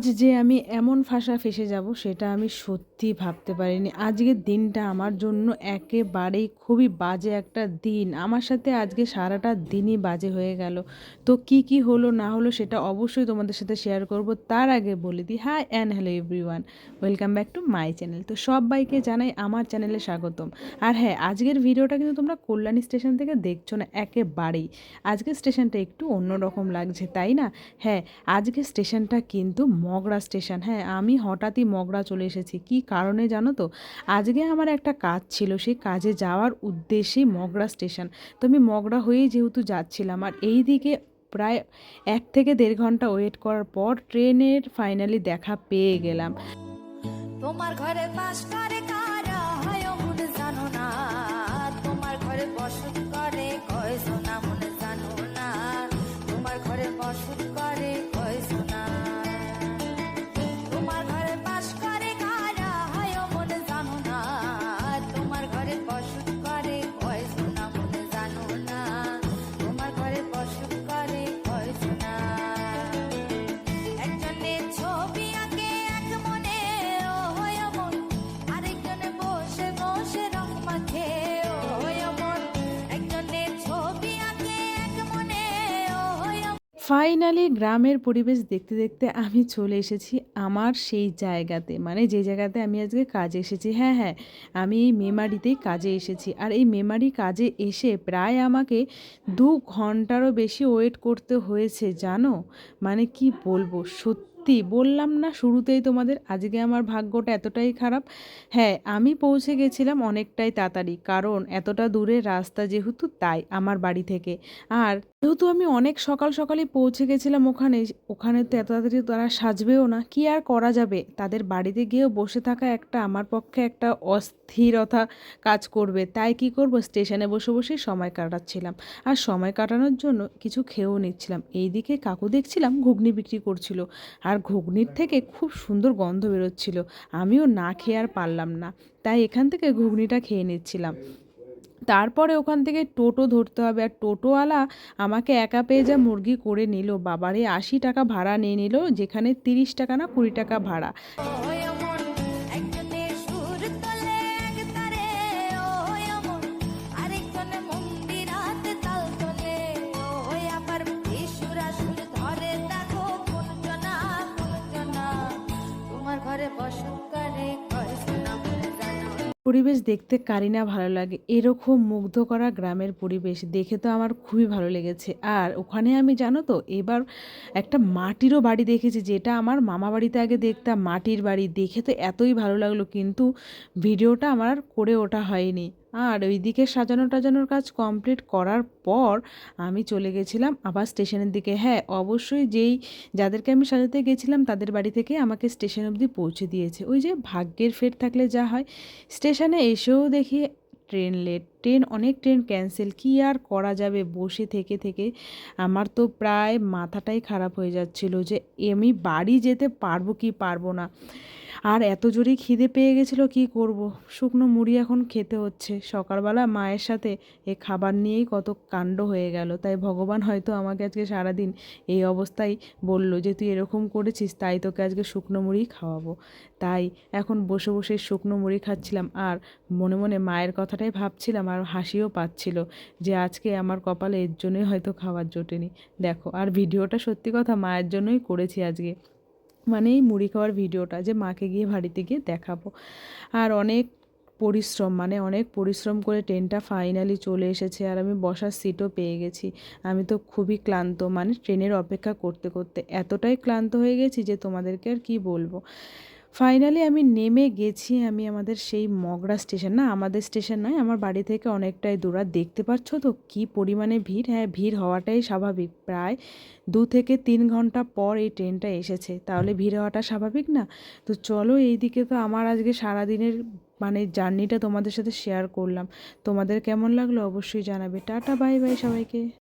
আজ যে আমি এমন ফাঁসা ফেসে যাব, সেটা আমি সত্যি ভাবতে পারিনি। আজকের দিনটা আমার জন্য একেবারেই খুবই বাজে একটা দিন। আমার সাথে আজকে সারাটা দিনই বাজে হয়ে গেল। তো কি কি হলো, না হলো, সেটা অবশ্যই তোমাদের সাথে শেয়ার করব। তার আগে বলে দিই হ্যাঁ and hello everyone welcome back to my channel তো সবাইকে জানাই আমার চ্যানেলে স্বাগতম। আর হ্যাঁ আজকের ভিডিওটা কিন্তু তোমরা কল্যাণী স্টেশন থেকে দেখছ না, একেবারেই। আজকের স্টেশনটা একটু অন্যরকম লাগছে, তাই না? হ্যাঁ আজকের স্টেশনটা কিন্তু মগরা স্টেশন। হ্যাঁ আমি হঠাৎই মগরা চলে এসেছি। কি কারণে জানো তো? আজকে আমার একটা কাজ ছিল, সেই কাজে যাওয়ার উদ্দেশ্যেই মগরা স্টেশন। তো আমি মগরা হয়েই যেহেতু যাচ্ছিলাম, আর এই দিকে প্রায় এক থেকে দেড় ঘণ্টা ওয়েট করার পর ট্রেনের ফাইনালি দেখা পেয়ে গেলাম। তোমার ঘরে বাস করে কারা হয় জানো না। ফাইনালি গ্রামের পরিবেশ দেখতে দেখতে আমি চলে এসেছি আমার সেই জায়গাতে। মানে যে জায়গাতে আমি আজকে কাজে এসেছি। হ্যাঁ হ্যাঁ আমি এই মেমারিতেই কাজে এসেছি। আর এই মেমারি কাজে এসে প্রায় আমাকে দু ঘন্টারও বেশি ওয়েট করতে হয়েছে, জানো? মানে কি বলব? সত্যি বললাম না শুরুতেই তোমাদের, আজকে আমার ভাগ্যটা এতটাই খারাপ। হ্যাঁ আমি পৌঁছে গেছিলাম অনেকটাই তাড়াতাড়ি, কারণ এতটা দূরের রাস্তা যেহেতু তাই আমার বাড়ি থেকে। আর যেহেতু আমি অনেক সকাল সকালই পৌঁছে গেছিলাম ওখানে ওখানে তো এত তাড়াতাড়ি তারা সাজবেও না, কি আর করা যাবে? তাদের বাড়িতে গিয়েও বসে থাকা একটা আমার পক্ষে একটা অস্থিরতা কাজ করবে, তাই কি করব? স্টেশনে বসে বসেই সময় কাটাচ্ছিলাম। আর সময় কাটানোর জন্য কিছু খেয়েও নিচ্ছিলাম। এইদিকে কাকু দেখছিলাম ঘুগনি বিক্রি করছিল। আর ঘুগনির থেকে খুব সুন্দর গন্ধ বেরোচ্ছিল। আমিও না খেয়ে আর পারলাম না, তাই এখান থেকে ঘুগনিটা খেয়ে নিচ্ছিলাম। তারপরে ওখান থেকে টোটো ধরতে হবে, আর টোটোওয়ালা আমাকে একা পেয়ে যা মুরগি করে নিল। বাবারে আশি টাকা ভাড়া নিয়ে নিল, যেখানে তিরিশ টাকা না কুড়ি টাকা ভাড়া। পরিবেশ দেখতে কারি না ভালো লাগে। এরকম মুগ্ধ করা গ্রামের পরিবেশ দেখে তো আমার খুবই ভালো লেগেছে। আর ওখানে আমি জানো তো, এবার একটা মাটিরও বাড়ি দেখেছি, যেটা আমার মামা বাড়িতে আগে দেখতাম, মাটির বাড়ি। দেখে তো এতই ভালো লাগল, কিন্তু ভিডিওটা আমার করে ওঠা হয়নি। আর ওইদিকে সাজানো টাজানোর কাজ কমপ্লিট করার পর আমি চলে গেছিলাম আবার স্টেশনের দিকে। হ্যাঁ অবশ্যই যেই যাদেরকে আমি সাজাতে গেছিলাম তাদের বাড়ি থেকে আমাকে স্টেশন অবধি পৌঁছে দিয়েছে। ওই যে ভাগ্যের ফের থাকলে যা হয়। স্টেশনে এসেও দেখি ট্রেন লেট ট্রেন অনেক ট্রেন ক্যান্সেল কী আর করা যাবে? বসে থেকে থেকে আমার তো প্রায় মাথাটাই খারাপ হয়ে যাচ্ছিল যে আমি বাড়ি যেতে পারব কি পারব না। আর এত জোরে খিদে পেয়ে গেছিল, কি করব? শুকনো মুড়ি এখন খেতে হচ্ছে। সকালবেলা মায়ের সাথে এ খাবার নিয়েই কত কাণ্ড হয়ে গেল। তাই ভগবান হয়তো আমাকে আজকে সারাদিন এই অবস্থায় বলল যে, তুই এরকম করেছিস, তাই তোকে আজকে শুকনো মুড়ি খাওয়াবো। তাই এখন বসে বসে শুকনো মুড়ি খাচ্ছিলাম আর মনে মনে মায়ের কথাটাই ভাবছিলাম আর হাসিও পাচ্ছিল যে, আজকে আমার কপালে এর জন্যই হয়তো খাবার জোটেনি দেখো, আর ভিডিওটা সত্যি কথা মায়ের জন্যই করেছি আজকে। মানে এই মুড়ি খাওয়ার ভিডিওটা যে মাকে গিয়ে বাড়িতে গিয়ে দেখাবো। আর অনেক পরিশ্রম মানে অনেক পরিশ্রম করে ট্রেনটা ফাইনালি চলে এসেছে আর আমি বসার সিটও পেয়ে গেছি। আমি তো খুবই ক্লান্ত মানে ট্রেনের অপেক্ষা করতে করতে এতটাই ক্লান্ত হয়ে গেছি যে তোমাদেরকে আর কি বলব। ফাইনালি আমি নেমে গেছি, আমি আমাদের সেই মগরা স্টেশন, না আমাদের স্টেশন নয়, আমার বাড়ি থেকে অনেকটাই দূর। দেখতে পাচ্ছ তো কী পরিমাণে ভিড়? হ্যাঁ ভিড় হওয়াটাই স্বাভাবিক। প্রায় দু থেকে তিন ঘণ্টা পর এই ট্রেনটা এসেছে। তাহলে ভিড় হওয়াটা স্বাভাবিক না? তো চলো এইদিকে তো আমার আজকে সারাদিনের মানে জার্নিটা তোমাদের সাথে শেয়ার করলাম। তোমাদের কেমন লাগল অবশ্যই জানাবে। টাটা, বাই বাই সবাইকে।